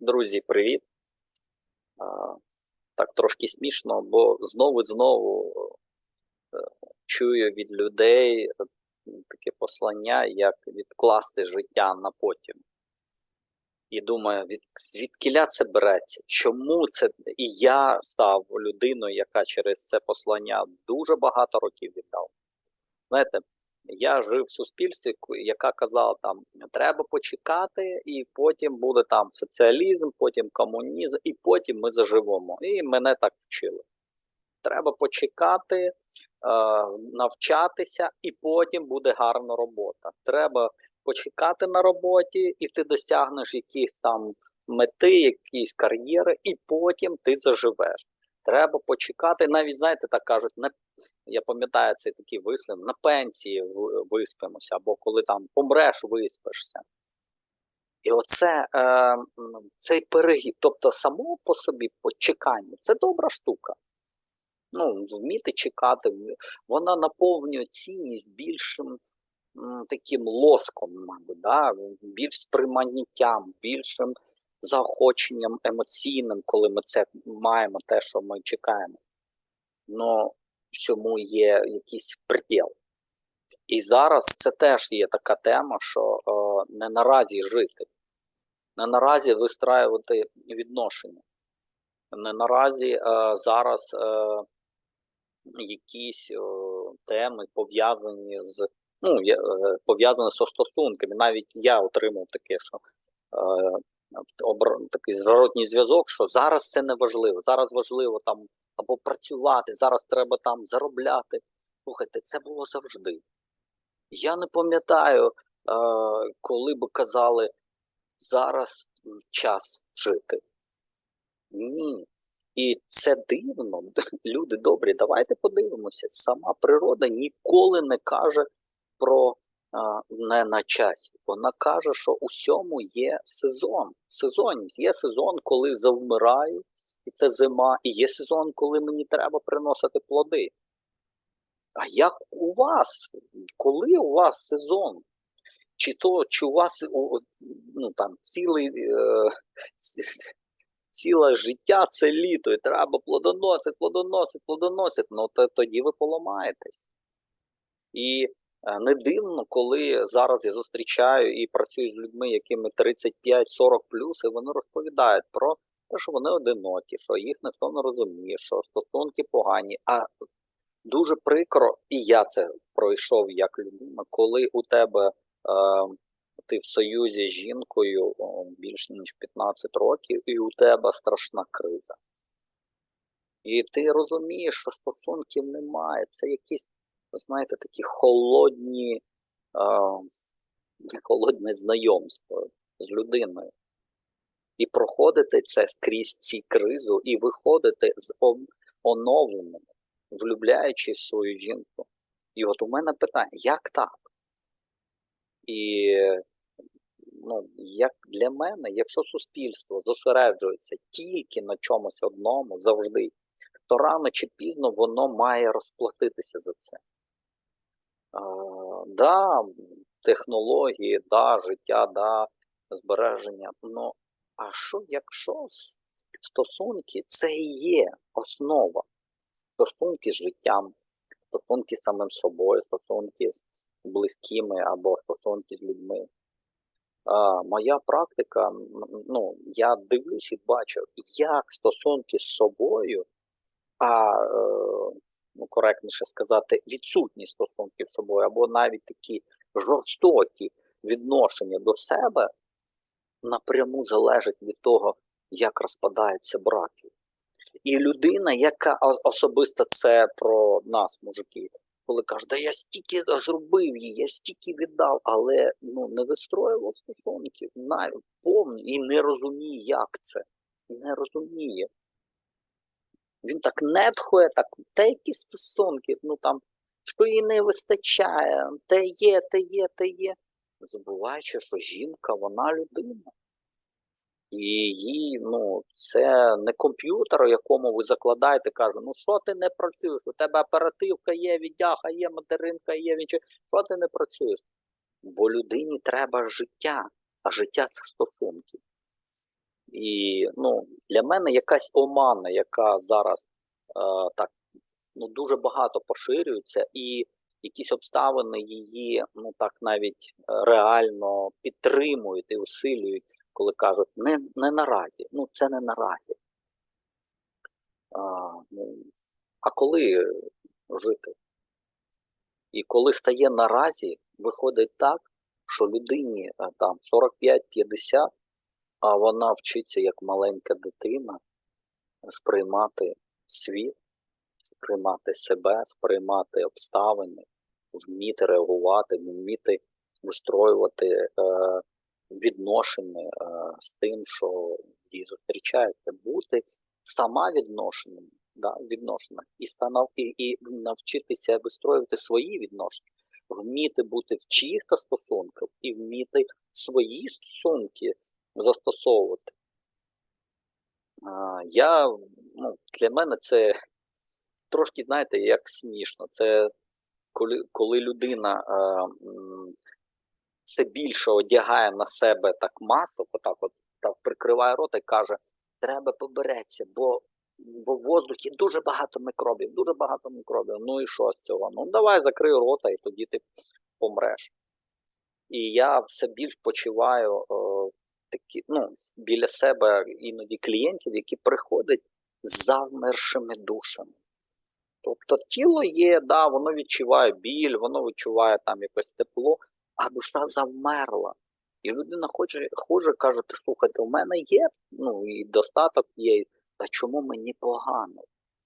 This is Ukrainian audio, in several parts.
Друзі, привіт. Так трошки смішно, бо знову знову е, чую від людей е, таке послання, як відкласти життя на потім. І думаю, від, звідкіля це береться? Чому це? І я став людиною, яка через це послання дуже багато років віддав. Знаєте, я жив в суспільстві, яка казала там, треба почекати, і потім буде там соціалізм, потім комунізм, і потім ми заживемо. І мене так вчили. Треба почекати, е, навчатися, і потім буде гарна робота. Треба почекати на роботі, і ти досягнеш якихось там мети, якісь кар'єри, і потім ти заживеш. Треба почекати, навіть знаєте, так кажуть, на я пам'ятаю цей такий вислів, на пенсії виспимося, або коли там помреш, виспишся. І оце е, цей перегиб, тобто само по собі почекання, це добра штука. Ну, вміти чекати, вона наповнює цінність більшим таким лоском, мабуть, да? більш сприйманням, більшим заохоченням емоційним, коли ми це маємо, те, що ми чекаємо. Но всьому є якийсь приділ. І зараз це теж є така тема, що е, не наразі жити, не наразі вистраювати відношення, не наразі е, зараз е, якісь е, теми пов'язані з ну, пов'язані зі стосунками. Навіть я отримав таке, що. Такий зворотній зв'язок, що зараз це не важливо. Зараз важливо там або працювати, зараз треба там заробляти. Слухайте, це було завжди. Я не пам'ятаю, е, коли би казали зараз час жити. Ні. І це дивно. Люди добрі, давайте подивимося. Сама природа ніколи не каже про не на часі. Вона каже, що у всьому є сезон. Сезонність. Є сезон, коли завмираю, і це зима, і є сезон, коли мені треба приносити плоди. А як у вас? Коли у вас сезон? Чи то, чи у вас ну, там, цілий, е, ці- ціле життя це літо, і треба плодоносити, плодоносити, плодоносити, ну то тоді ви поламаєтесь. І не дивно, коли зараз я зустрічаю і працюю з людьми, якими 35-40 плюс, і вони розповідають про те, що вони одинокі, що їх ніхто не розуміє, що стосунки погані. А дуже прикро, і я це пройшов як людина, коли у тебе е, ти в союзі з жінкою більш ніж 15 років, і у тебе страшна криза. І ти розумієш, що стосунків немає. Це якісь, знаєте, такі холодні, е, холодне знайомство з людиною. І проходити це скрізь ці кризу, і виходити з ом- оновленим, влюбляючись в свою жінку. І от у мене питання, як так? І ну, як для мене, якщо суспільство зосереджується тільки на чомусь одному завжди, то рано чи пізно воно має розплатитися за це. Да, технології, да, життя, да, збереження. Ну, а що, якщо стосунки це і є основа? Стосунки з життям, стосунки з самим собою, стосунки з близькими або стосунки з людьми. А, моя практика, ну, я дивлюсь і бачу, як стосунки з собою, а е, ну, коректніше сказати, відсутність стосунків з собою, або навіть такі жорстокі відношення до себе напряму залежать від того, як розпадаються браки. І людина, яка особисто це про нас, мужики, коли каже, да я стільки зробив їй, я стільки віддав, але ну не вистроював стосунків, навіть повні і не розуміє, як це. Не розуміє. Він так нетхує, так, та які стосунки, ну там, що їй не вистачає, те є, те є, те є. Забуваючи, що жінка, вона людина. І їй, ну, це не комп'ютер, якому ви закладаєте, каже, ну що ти не працюєш? У тебе оперативка є, віддяха є, материнка є, він що ти не працюєш? Бо людині треба життя, а життя це стосунки. І ну, для мене якась омана, яка зараз е, так ну, дуже багато поширюється, і якісь обставини її ну так навіть е, реально підтримують і усилюють, коли кажуть, не, не наразі, ну це не наразі. А, ну, а коли жити? І коли стає наразі, виходить так, що людині там 45-50, а вона вчиться як маленька дитина сприймати світ, сприймати себе, сприймати обставини, вміти реагувати, вміти вистроювати е, відношення е, з тим, що її зустрічається, бути сама відношенням, да, відношена, і, станов, і, і навчитися вистроювати свої відношення, вміти бути в чиїх-то стосунках і вміти свої стосунки застосовувати. Я, ну, для мене це трошки, знаєте, як смішно. Це коли, коли людина все більше одягає на себе так масово, так от так прикриває рот і каже, треба побереться, бо, бо в воздухі дуже багато мікробів, дуже багато мікробів. Ну і що з цього? Ну давай закрий рота, і тоді ти помреш. І я все більш почуваю такі, ну, біля себе іноді клієнтів, які приходять з завмершими душами. Тобто тіло є, да, воно відчуває біль, воно відчуває там якесь тепло, а душа завмерла. І людина хоче, хуже каже, «Ти слухайте, у мене є, ну і достаток є, та чому мені погано?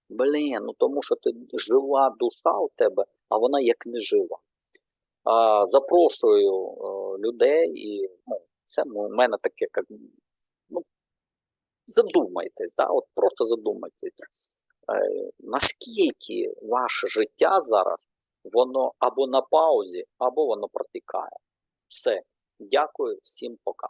Блін, ну тому що ти жива душа у тебе, а вона як не жива. А, запрошую е, людей, і ну, це у мене таке, як, ну, задумайтесь, да, от просто задумайтесь, е, наскільки ваше життя зараз, воно або на паузі, або воно протікає. Все. Дякую, всім пока.